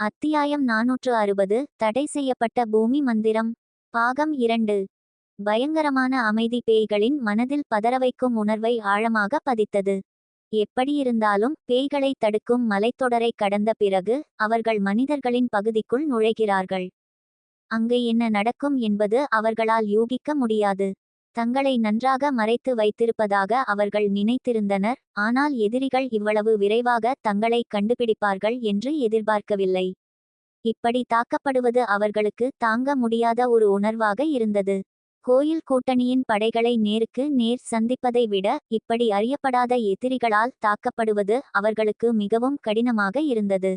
அத்தியாயம் நாநூற்று அறுபது. தடை செய்யப்பட்ட பூமி மந்திரம். பாகம் இரண்டு. பயங்கரமான அமைதி பேய்களின் மனதில் பதறவைக்கும் உணர்வை ஆழமாக பதித்தது. எப்படியிருந்தாலும் பேய்களை தடுக்கும் மலைத்தொடரை கடந்த பிறகு அவர்கள் மனிதர்களின் பகுதிக்குள் நுழைகிறார்கள். அங்கு என்ன நடக்கும் என்பது அவர்களால் யூகிக்க முடியாது. தங்களை நன்றாக மறைத்து வைத்திருப்பதாக அவர்கள் நினைத்திருந்தனர். ஆனால் எதிரிகள் இவ்வளவு விரைவாக தங்களை கண்டுபிடிப்பார்கள் என்று எதிர்பார்க்கவில்லை. இப்படி தாக்கப்படுவது அவர்களுக்கு தாங்க முடியாத ஒரு உணர்வாக இருந்தது. கோயில் கூட்டணியின் படைகளை நேருக்கு நேர் சந்திப்பதை விட இப்படி அறியப்படாத எதிரிகளால் தாக்கப்படுவது அவர்களுக்கு மிகவும் கடினமாக இருந்தது.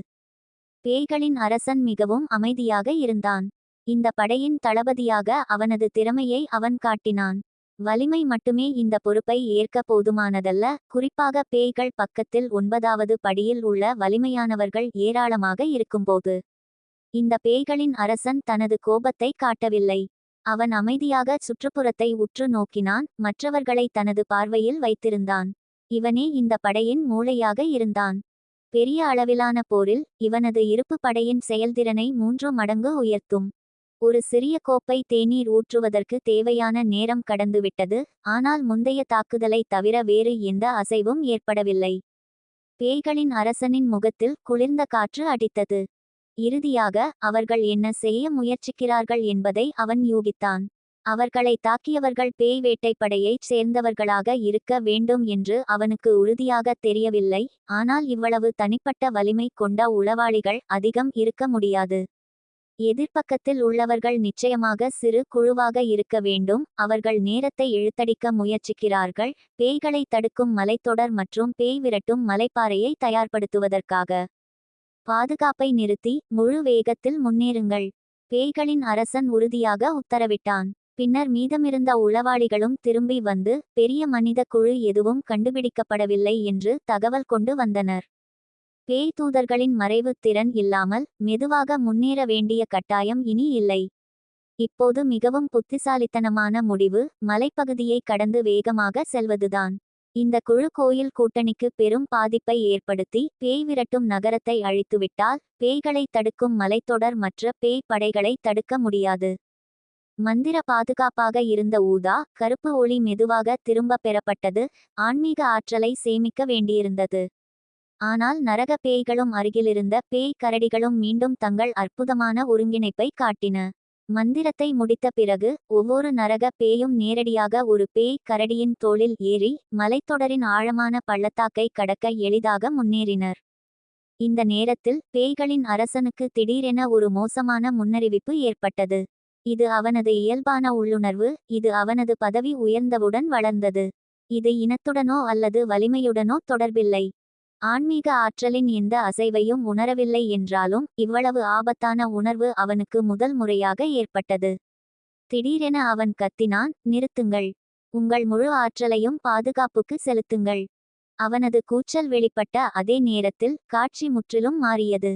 பேய்களின் அரசன் மிகவும் அமைதியாக இருந்தான். இந்த படையின் தளபதியாக அவனது திறமையை அவன் காட்டினான். வலிமை மட்டுமே இந்த பொறுப்பை ஏற்க போதுமானதல்ல. குறிப்பாக பேய்கள் பக்கத்தில் ஒன்பதாவது படியில் உள்ள வலிமையானவர்கள் ஏராளமாக இருக்கும்போது. இந்த பேய்களின் அரசன் தனது கோபத்தை காட்டவில்லை. அவன் அமைதியாக சுற்றுப்புறத்தை உற்று நோக்கினான். மற்றவர்களை தனது பார்வையில் வைத்திருந்தான். இவனே இந்த படையின் மூளையாக இருந்தான். பெரிய அளவிலான போரில் இவனது இருப்பு படையின் செயல்திறனை மூன்று மடங்கு உயர்த்தும். ஒரு சிறிய கோப்பை தேநீர் ஊற்றுவதற்கு தேவையான நேரம் கடந்துவிட்டது ஆனால் முந்தைய தாக்குதலை தவிர வேறு எந்த அசைவும் ஏற்படவில்லை. பேய்களின் அரசனின் முகத்தில் குளிர்ந்த காற்று அடித்தது. இறுதியாக அவர்கள் என்ன செய்ய முயற்சிக்கிறார்கள் என்பதை அவன் யூகித்தான். அவர்களை தாக்கியவர்கள் பேய் வேட்டைப்படையைச் சேர்ந்தவர்களாக இருக்க வேண்டும் என்று அவனுக்கு உறுதியாக தெரியவில்லை ஆனால் இவ்வளவு தனிப்பட்ட வலிமை கொண்ட உளவாளிகள் அதிகம் இருக்க முடியாது. எதிர்ப்பக்கத்தில் உள்ளவர்கள் நிச்சயமாக சிறு குழுவாக இருக்க வேண்டும். அவர்கள் நேரத்தை இழுத்தடிக்க முயற்சிக்கிறார்கள். பேய்களை தடுக்கும் மலைத்தொடர் மற்றும் பேய் விரட்டும் மலைப்பாறையை தயார்படுத்துவதற்காக. பாதுகாப்பை நிறுத்தி முழு வேகத்தில் முன்னேறுங்கள். பேய்களின் அரசன் உறுதியாக உத்தரவிட்டான். பின்னர் மீதமிருந்த உளவாளிகளும் திரும்பி வந்து பெரிய மனித குழு எதுவும் கண்டுபிடிக்கப்படவில்லை என்று தகவல் கொண்டு வந்தனர். பேய் தூதர்களின் மறைவு திறன் இல்லாமல் மெதுவாக முன்னேற வேண்டிய கட்டாயம் இனி இல்லை. இப்போது மிகவும் புத்திசாலித்தனமான முடிவு மலைப்பகுதியை கடந்து வேகமாக செல்வதுதான். இந்த குழு கோயில் கூட்டணிக்கு பெரும் பாதிப்பை ஏற்படுத்தி பேய் விரட்டும் நகரத்தை அழித்துவிட்டால் பேய்களை தடுக்கும் மலைத்தொடர் மற்ற பேய் படைகளை தடுக்க முடியாது. மந்திர பாதுகாப்பாக இருந்த ஊதா கருப்பு ஒளி மெதுவாக திரும்ப பெறப்பட்டது ஆன்மீக ஆற்றலை சேமிக்க வேண்டியிருந்தது. ஆனால் நரக பேய்களும் அருகிலிருந்த பேய் கரடிகளும் மீண்டும் தங்கள் அற்புதமான ஒருங்கிணைப்பை காட்டின. மந்திரத்தை முடித்த பிறகு ஒவ்வொரு நரக பேயும் நேரடியாக ஒரு பேய் கரடியின் தோளில் ஏறி மலைத்தொடரின் ஆழமான பள்ளத்தாக்கை கடக்க எளிதாக முன்னேறினர். இந்த நேரத்தில் பேய்களின் அரசனுக்கு திடீரென ஒரு மோசமான முன்னறிவிப்பு ஏற்பட்டது. இது அவனது இயல்பான உள்ளுணர்வு இது அவனது பதவி உயர்ந்தவுடன் வளர்ந்தது. இது இனத்துடனோ அல்லது வலிமையுடனோ தொடர்பில்லை. ஆன்மீக ஆற்றலின் எந்த அசைவையும் உணரவில்லை என்றாலும் இவ்வளவு ஆபத்தான உணர்வு அவனுக்கு முதல் முறையாக ஏற்பட்டது. திடீரென அவன் கத்தினான் நிறுத்துங்கள். உங்கள் முழு ஆற்றலையும் பாதுகாப்புக்கு செலுத்துங்கள். அவனது கூச்சல் வெளிப்பட்ட அதே நேரத்தில் காட்சி முற்றிலும் மாறியது.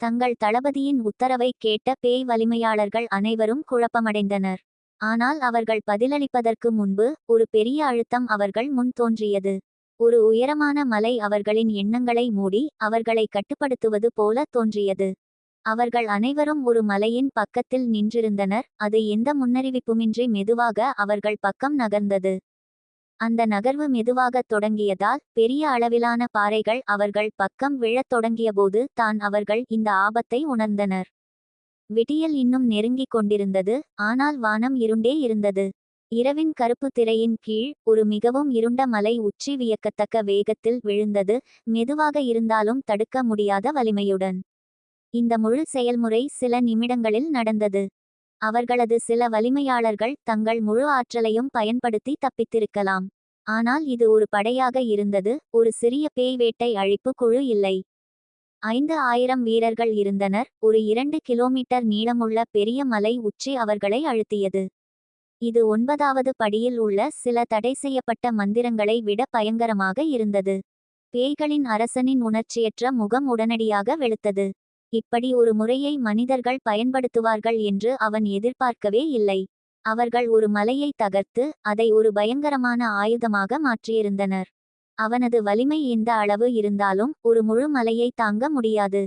தங்கள் தளபதியின் உத்தரவை கேட்ட பேய் வலிமையாளர்கள் அனைவரும் குழப்பமடைந்தனர். ஆனால் அவர்கள் பதிலளிப்பதற்கு முன்பு ஒரு பெரிய அழுத்தம் அவர்கள் முன் தோன்றியது. ஒரு உயரமான மலை அவர்களின் எண்ணங்களை மூடி அவர்களை கட்டுப்படுத்துவது போல தோன்றியது. அவர்கள் அனைவரும் ஒரு மலையின் பக்கத்தில் நின்றிருந்தனர். அது எந்த முன்னறிவிப்புமின்றி மெதுவாக அவர்கள் பக்கம் நகர்ந்தது. அந்த நகர்வு மெதுவாக தொடங்கியதால் பெரிய அளவிலான பாறைகள் அவர்கள் பக்கம் விழத் தொடங்கியபோது தான் அவர்கள் இந்த ஆபத்தை உணர்ந்தனர். விடியல் இன்னும் நெருங்கிக் கொண்டிருந்தது. ஆனால் வானம் இருண்டே இருந்தது. இரவின் கருப்பு திரையின் கீழ் ஒரு மிகவும் இருண்ட மலை உச்சி வியக்கத்தக்க வேகத்தில் விழுந்தது. மெதுவாக இருந்தாலும் தடுக்க முடியாத வலிமையுடன். இந்த முழு செயல்முறை சில நிமிடங்களில் நடந்தது. அவர்களது சில வலிமையாளர்கள் தங்கள் முழு ஆற்றலையும் பயன்படுத்தி தப்பித்திருக்கலாம். ஆனால் இது ஒரு படையாக இருந்தது. ஒரு சிறிய பேய் வேட்டை அழிப்பு குழு இல்லை. ஐந்து ஆயிரம் வீரர்கள் இருந்தனர். ஒரு இரண்டு கிலோமீட்டர் நீளமுள்ள பெரிய மலை உச்சி அவர்களை அழுத்தியது. இது ஒன்பதாவது படியில் உள்ள சில தடை செய்யப்பட்ட மந்திரங்களை விட பயங்கரமாக இருந்தது. பேய்களின் அரசனின் உணர்ச்சியற்ற முகம் உடனடியாக வெளுத்தது. இப்படி ஒரு முறையை மனிதர்கள் பயன்படுத்துவார்கள் என்று அவன் எதிர்பார்க்கவே இல்லை. அவர்கள் ஒரு மலையை தகர்த்து அதை ஒரு பயங்கரமான ஆயுதமாக மாற்றியிருந்தனர். அவனது வலிமை எந்த அளவு இருந்தாலும் ஒரு முழு மலையை தாங்க முடியாது.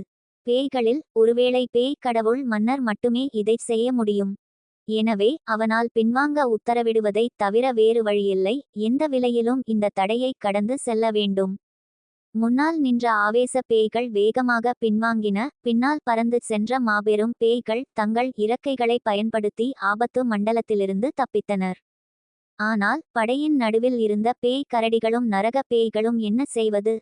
பேய்களில் ஒருவேளை பேய் கடவுள் மன்னர் மட்டுமே இதைச் செய்ய முடியும். எனவே அவனால் பின்வாங்க உத்தரவிடுவதைத் தவிர வேறு வழியில்லை. எந்த விலையிலும் இந்த தடையை கடந்து செல்ல வேண்டும். முன்னால் நின்ற ஆவேச பேய்கள் வேகமாக பின்வாங்கின பின்னால் பறந்து சென்ற மாபெரும் பேய்கள் தங்கள் இறக்கைகளை பயன்படுத்தி ஆபத்து மண்டலத்திலிருந்து தப்பித்தனர். ஆனால் படையின் நடுவில் இருந்த பேய் கரடிகளும் நரக பேய்களும் என்ன செய்வது?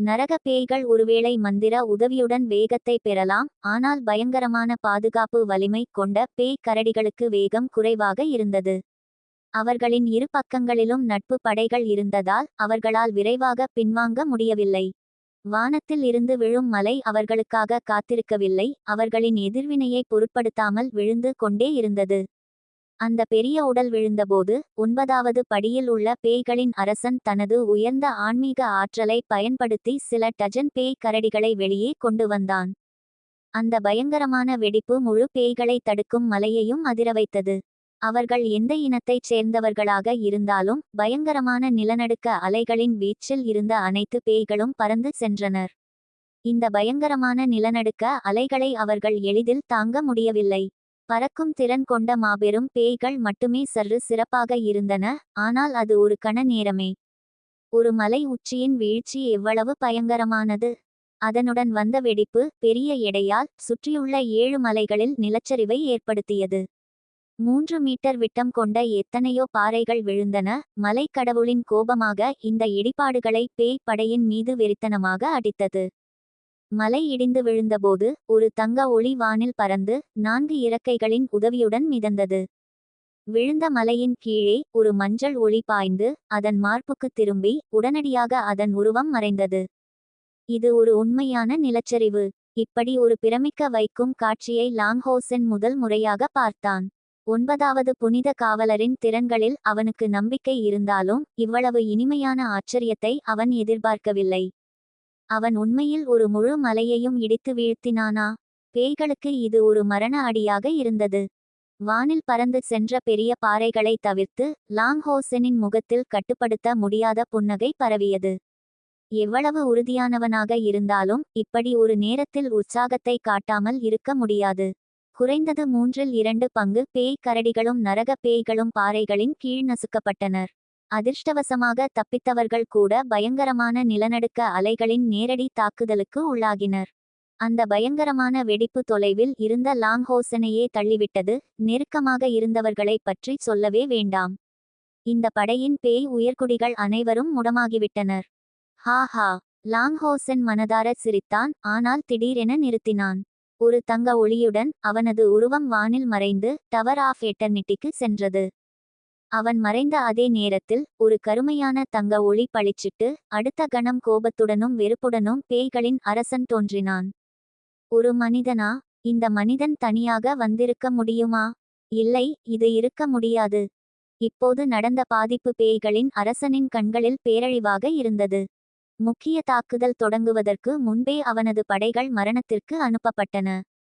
நரக பேய்கள் ஒருவேளை மந்திர உதவியுடன் வேகத்தை பெறலாம் ஆனால் பயங்கரமான பாதுகாப்பு வலிமை கொண்ட பேய் கரடிகளுக்கு வேகம் குறைவாக இருந்தது. அவர்களின் இரு பக்கங்களிலும் நட்பு படைகள் இருந்ததால் அவர்களால் விரைவாக பின்வாங்க முடியவில்லை. வானத்தில் இருந்து விழும் மலை அவர்களுக்காக காத்திருக்கவில்லை அவர்களின் எதிர்வினையை பொருட்படுத்தாமல் விழுந்து கொண்டே இருந்தது. அந்த பெரிய உடல் விழுந்தபோது ஒன்பதாவது படியில் உள்ள பேய்களின் அரசன் தனது உயர்ந்த ஆன்மீக ஆற்றலை பயன்படுத்தி சில டஜன் பேய் கரடிகளை வெளியே கொண்டு வந்தான். அந்த பயங்கரமான வெடிப்பு முழு பேய்களை தடுக்கும் மலையையும் அதிர வைத்தது. அவர்கள் எந்த இனத்தைச் சேர்ந்தவர்களாக இருந்தாலும் பயங்கரமான நிலநடுக்க அலைகளின் வீச்சில் இருந்த அனைத்து பேய்களும் பறந்து சென்றனர். இந்த பயங்கரமான நிலநடுக்க அலைகளை அவர்கள் எளிதில் தாங்க முடியவில்லை. பறக்கும் திறன் கொண்ட மாபெரும் பேய்கள் மட்டுமே சற்று சிறப்பாக இருந்தன ஆனால் அது ஒரு கண நேரமே. ஒரு மலை உச்சியின் வீழ்ச்சி எவ்வளவு பயங்கரமானது. அதனுடன் வந்த வெடிப்பு பெரிய எடையால் சுற்றியுள்ள ஏழு மலைகளில் நிலச்சரிவை ஏற்படுத்தியது. மூன்று மீட்டர் விட்டம் கொண்ட எத்தனையோ பாறைகள் விழுந்தன. மலைக்கடவுளின் கோபமாக இந்த இடிபாடுகளை பேய் படையின் மீது வெறித்தனமாக அடித்தது. மலை இடிந்து விழுந்தபோது ஒரு தங்க ஒளி வானில் பறந்து நான்கு இறக்கைகளின் உதவியுடன் மிதந்தது. விழுந்த மலையின் கீழே ஒரு மஞ்சள் ஒளி பாய்ந்து அதன் மார்புக்கு திரும்பி உடனடியாக அதன் உருவம் மறைந்தது. இது ஒரு உண்மையான நிலச்சரிவு. இப்படி ஒரு பிரமிக்க வைக்கும் காட்சியை லாங்ஹோசன் முதல் முறையாக பார்த்தான். ஒன்பதாவது புனித காவலரின் திறன்களில் அவனுக்கு நம்பிக்கை இருந்தாலும் இவ்வளவு இனிமையான ஆச்சரியத்தை அவன் எதிர்பார்க்கவில்லை. அவன் உண்மையில் ஒரு முழு மலையையும் இடித்து வீழ்த்தினானா? பேய்களுக்கு இது ஒரு மரண அடியாக இருந்தது. வானில் பறந்து சென்ற பெரிய பாறைகளை தவிர்த்து லாங்ஹோசனின் முகத்தில் கட்டுப்படுத்த முடியாத புன்னகை பரவியது. எவ்வளவு உறுதியானவனாக இருந்தாலும் இப்படி ஒரு நேரத்தில் உற்சாகத்தை காட்டாமல் இருக்க முடியாது. குறைந்தது மூன்றில் இரண்டு பங்கு பேய் கரடிகளும் நரக பேய்களும் பாறைகளின் கீழ் நசுக்கப்பட்டனர். அதிர்ஷ்டவசமாக தப்பித்தவர்கள் கூட பயங்கரமான நிலநடுக்க அலைகளின் நேரடி தாக்குதலுக்கு உள்ளாகினர். அந்த பயங்கரமான வெடிப்பு தொலைவில் இருந்த லாங்ஹோசனையே தள்ளிவிட்டது. நெருக்கமாக இருந்தவர்களை பற்றி சொல்லவே வேண்டாம். இந்த படையின் பேய் உயர்குடிகள் அனைவரும் முடமாகிவிட்டனர். ஹா ஹா. லாங்ஹோசன் மனதார சிரித்தான். ஆனால் திடீரென நிறுத்தினான். ஒரு தங்க ஒளியுடன் அவனது உருவம் வானில் மறைந்து டவர் ஆஃப் எட்டர்னிட்டிக்கு சென்றது. அவன் மறைந்த அதே நேரத்தில் ஒரு கருமையான தங்க ஒளி பளிச்சிட்டு அடுத்த கணம் கோபத்துடனும் வெறுப்புடனும் பேய்களின் அரசன் தோன்றினான். ஒரு மனிதனா? இந்த மனிதன் தனியாக வந்திருக்க முடியுமா? இல்லை இது இருக்க முடியாது. இப்போது நடந்த பாதிப்பு பேய்களின் அரசனின் கண்களில் பேரழிவாக இருந்தது. முக்கிய தாக்குதல் தொடங்குவதற்கு முன்பே அவனது படைகள் மரணத்திற்கு அனுப்பப்பட்டன.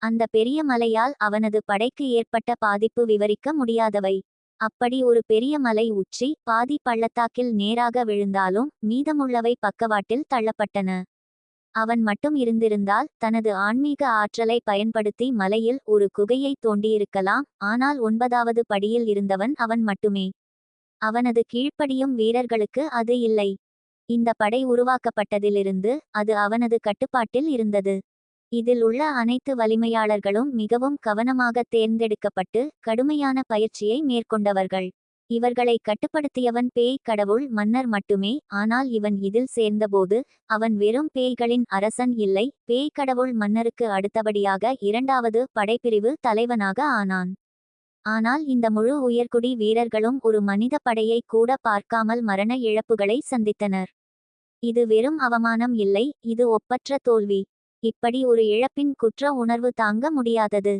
அந்த பெரிய மலையால் அவனது படைக்கு ஏற்பட்ட பாதிப்பு விவரிக்க முடியாதவை. அப்படி ஒரு பெரிய மலை உச்சி பாதி பள்ளத்தாக்கில் நேராக விழுந்தாலும் மீதமுள்ளவை பக்கவாட்டில் தள்ளப்பட்டன. அவன் மட்டும் இருந்திருந்தால் தனது ஆன்மீக ஆற்றலை பயன்படுத்தி மலையில் ஒரு குகையை தோண்டியிருக்கலாம் ஆனால் ஒன்பதாவது படியில் இருந்தவன் அவன் மட்டுமே. அவனது கீழ்ப்படியும் வீரர்களுக்கு அது இல்லை. இந்த படை உருவாக்கப்பட்டதிலிருந்து அது அவனது கட்டுப்பாட்டில் இருந்தது. இதில் உள்ள அனைத்து வலிமையாளர்களும் மிகவும் கவனமாக தேர்ந்தெடுக்கப்பட்டு கடுமையான பயிற்சியை மேற்கொண்டவர்கள். இவர்களை கட்டுப்படுத்தியவன் பேய் கடவுள் மன்னர் மட்டுமே ஆனால் இவன் இதில் சேர்ந்தபோது அவன் வெறும் பேய்களின் அரசன் இல்லை பேய் கடவுள் மன்னருக்கு அடுத்தபடியாக இரண்டாவது படைப்பிரிவு தலைவனாக ஆனான். ஆனால் இந்த முழு உயர்குடி வீரர்களும் ஒரு மனித படையை கூட பார்க்காமல் மரண இழப்புகளை சந்தித்தனர். இது வெறும் அவமானம் இல்லை இது ஒப்பற்ற தோல்வி. இப்படி ஒரு இழப்பின் குற்ற உணர்வு தாங்க முடியாதது.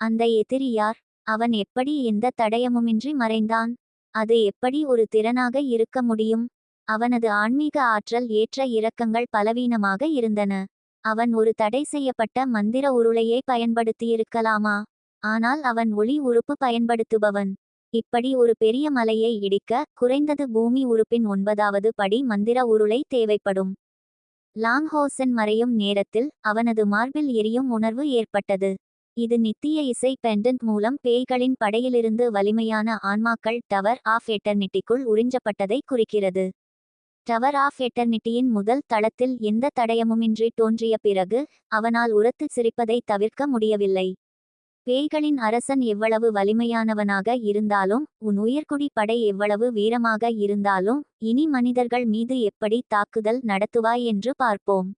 அந்த எதிரி யார்? அவன் எப்படி எந்த தடயமுமின்றி மறைந்தான்? அது எப்படி ஒரு திறனாக இருக்க முடியும்? அவனது ஆன்மீக ஆற்றல் ஏற்ற இறக்கங்கள் பலவீனமாக இருந்தன. அவன் ஒரு தடை செய்யப்பட்ட மந்திர உருளையை பயன்படுத்தியிருக்கலாமா? ஆனால் அவன் ஒளி உறுப்பு பயன்படுத்துபவன். இப்படி ஒரு பெரிய மலையை இடிக்க குறைந்தது பூமி உறுப்பின் ஒன்பதாவது படி மந்திர உருளை தேவைப்படும். லாங்ஹோசன் மறையும் நேரத்தில் அவனது மார்பில் எரியும் உணர்வு ஏற்பட்டது. இது நித்திய இசை பெண்டன்ட் மூலம் பேய்களின் படையிலிருந்து வலிமையான ஆன்மாக்கள் டவர் ஆஃப் எட்டர்னிட்டிக்குள் உறிஞ்சப்பட்டதை குறிக்கிறது. டவர் ஆஃப் எட்டர்னிட்டியின் முதல் தளத்தில் எந்த தடயமுமின்றி தோன்றிய பிறகு அவனால் உரத்து சிரிப்பதை தவிர்க்க முடியவில்லை. பேய்களின் அரசன் எவ்வளவு வலிமையானவனாக இருந்தாலும் உன் உயர்குடி படை எவ்வளவு வீரமாக இருந்தாலும் இனி மனிதர்கள் மீது எப்படி தாக்குதல் நடத்துவாய் என்று பார்ப்போம்.